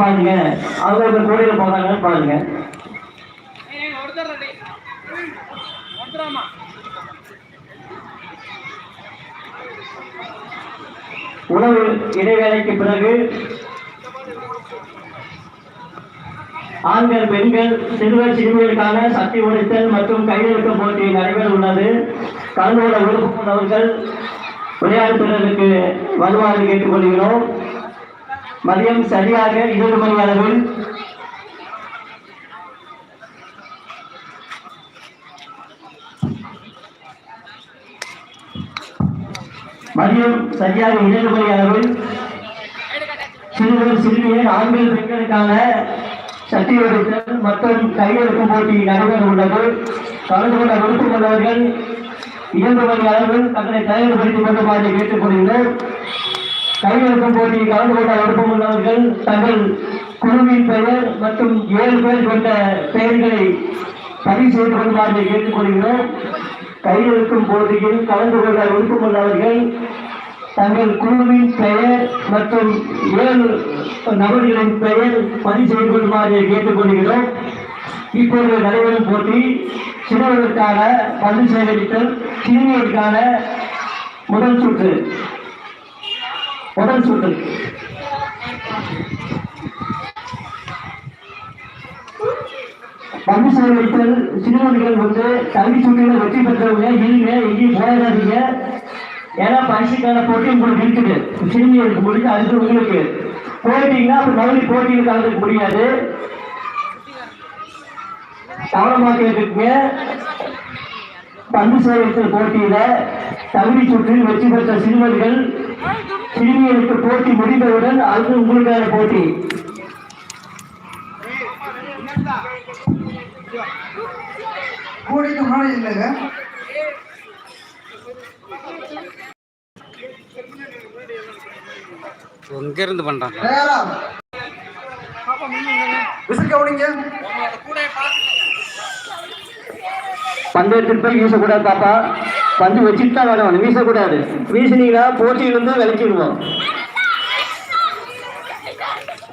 பாருங்க. அவங்க இந்த கோடியில் போறாங்கன்னு பாருங்க. உணவு இடைவேளைக்கு பிறகு ஆண்கள் பெண்கள் சிறுவர் சிறுமிகளுக்கான சக்தி உடைத்தல் மற்றும் கையெழுத்து போட்டி நடைபெற உள்ளது. கலந்து கொள்ள விருப்பம் விளையாட்டு திறனுக்கு வருமாறு கேட்டுக்கொள்கிறோம். மதியம் சரியாக இருபது மணி அளவில். மதியம் சரியாக இரண்டு மணி அளவில். சிறுவர் சிறுமியர் ஆண்கள் பெண்களுக்கான சக்தி ஒடுத்தல் மற்றும் கையெழுக்கும் போட்டி நடைபெற உள்ளது. கலந்து கொண்ட விருப்பம் உள்ளவர்கள் இரண்டு மணி அளவில் தங்களை தயார்படுத்திக் கொள்ளுமாறு கேட்டுக்கொள்கிறோம் கையெழுக்கும் போட்டி கலந்து கொண்ட விருப்பம் உள்ளவர்கள் தங்கள் குழுவின் பெயர் மற்றும் ஏழு பேர் கொண்ட பெயர்களை பதிவு செய்து கொள்ளுமாறு கேட்டுக்கொள்கிறோம். கையெழுக்கும் போட்டியில் கலந்து கொள்ள விருப்பம் உள்ளவர்கள் தங்கள் குழுவின் பெயர் மற்றும் ஏழு நபர்களின் பெயர் பதிவு செய்து கொள்ளுமாறு கேட்டுக்கொள்கிறோம். இப்போது நடைபெறும் போட்டி சிறுவர்களுக்கான பந்து சேகரித்தல் சீனியருக்கான முதல் சுற்று. உடல் சொல்றது. பங்கு பந்து வைத்தல் சிறுவர்கள் வந்து கல்வி சுற்றில வெற்றி பெற்றவங்க இருங்க எங்கேயும் போயிடாதீங்க. ஏன்னா பரிசுக்கான போட்டி உங்களுக்கு இருக்குது. சிறுமிகளுக்கு முடிஞ்சு அடுத்து உங்களுக்கு. போயிட்டீங்கன்னா அப்ப மறுபடியும் போட்டியில் கலந்துக்க முடியாது. கவனமாக கேட்டுக்கங்க பந்து சேகரித்தல் போட்டியில தகுதி சுற்றில் வெற்றி பெற்ற சிறுவர்கள் சிறுமிகளுக்கு போட்டி முடிந்தவுடன் அது உங்களுக்கான போட்டி. முன்னாடி இல்லைங்க எங்க இருந்து பண்றாங்க? விசில் கவனிங்க. பந்து எடுத்துட்டு போய் வீசக்கூடாது பாப்பா. பந்து வச்சுட்டு தான் வரணும் வீசக்கூடாது. வீசினீங்கன்னா போட்டியிலிருந்து விளக்கிடுவோம்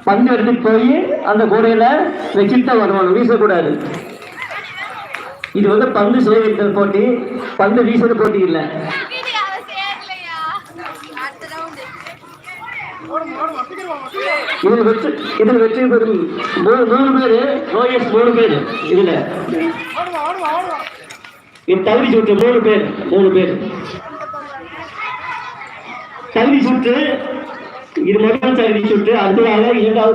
பந்து எடுத்துட்டு போய் அந்த கூடையில வச்சுட்டு தான் வரணும் வீசக்கூடாது. இது வந்து பந்து சேகரித்தல் போட்டி. பந்து வீசுற போட்டி இல்லை. இதில் வெற்றி இதில் வெற்றி பெறும் மூணு பேர் ஓஎஸ் மூணு பேர் இதில். இது தகுதி சுற்று மூணு பேர் மூணு பேர். தகுதி சுற்று இது முதல் தகுதி சுற்று அடுத்ததாக இரண்டாவது